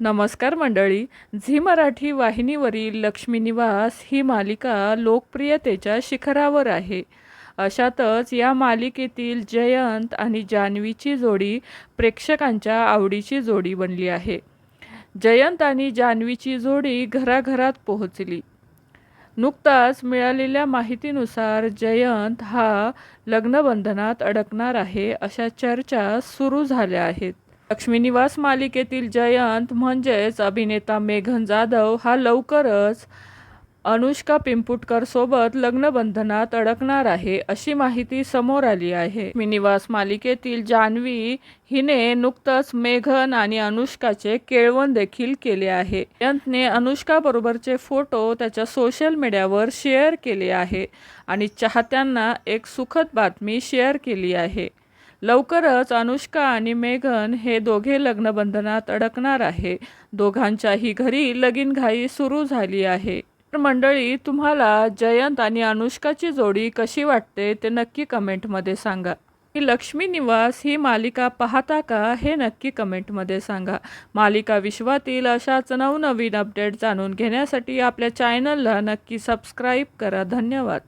नमस्कार मंडळी झी मराठी वाहिनीवरील लक्ष्मी निवास ही मालिका लोकप्रियतेच्या शिखरावर आहे. अशातच या मालिकेतील जयंत आणि जान्हवीची जोडी प्रेक्षकांच्या आवडीची जोडी बनली आहे. जयंत आणि जान्हवीची जोडी घराघरात पोहोचली. नुकताच मिळालेल्या माहितीनुसार जयंत हा लग्नबंधनात अडकणार आहे अशा चर्चा सुरू झाल्या आहेत. लक्ष्मीनिवास मालिकेतील जयंत म्हणजेच अभिनेता मेघन जाधव हा लवकरच अनुष्का पिंपुटकरसोबत लग्नबंधनात अडकणार आहे अशी माहिती समोर आली आहे. मिनिवास निवास मालिकेतील जान्हवी हिने नुकतंच मेघन आणि अनुष्काचे केळवण देखील केले आहे. जयंतने अनुष्काबरोबरचे फोटो त्याच्या सोशल मीडियावर शेअर केले आहे आणि चाहत्यांना एक सुखद बातमी शेअर केली आहे. लवकरच अनुष्का आणि मेघन हे दोघे लग्नबंधनात अडकणार आहे. दोघांच्याही घरी लगीनघाई सुरू झाली आहे. तर मंडळी तुम्हाला जयंत आणि अनुष्काची जोडी कशी वाटते ते नक्की कमेंटमध्ये सांगा. ही लक्ष्मी निवास ही मालिका पाहता का हे नक्की कमेंटमध्ये सांगा. मालिका विश्वातील अशाच नवनवीन अपडेट जाणून घेण्यासाठी आपल्या चॅनलला नक्की सबस्क्राईब करा. धन्यवाद.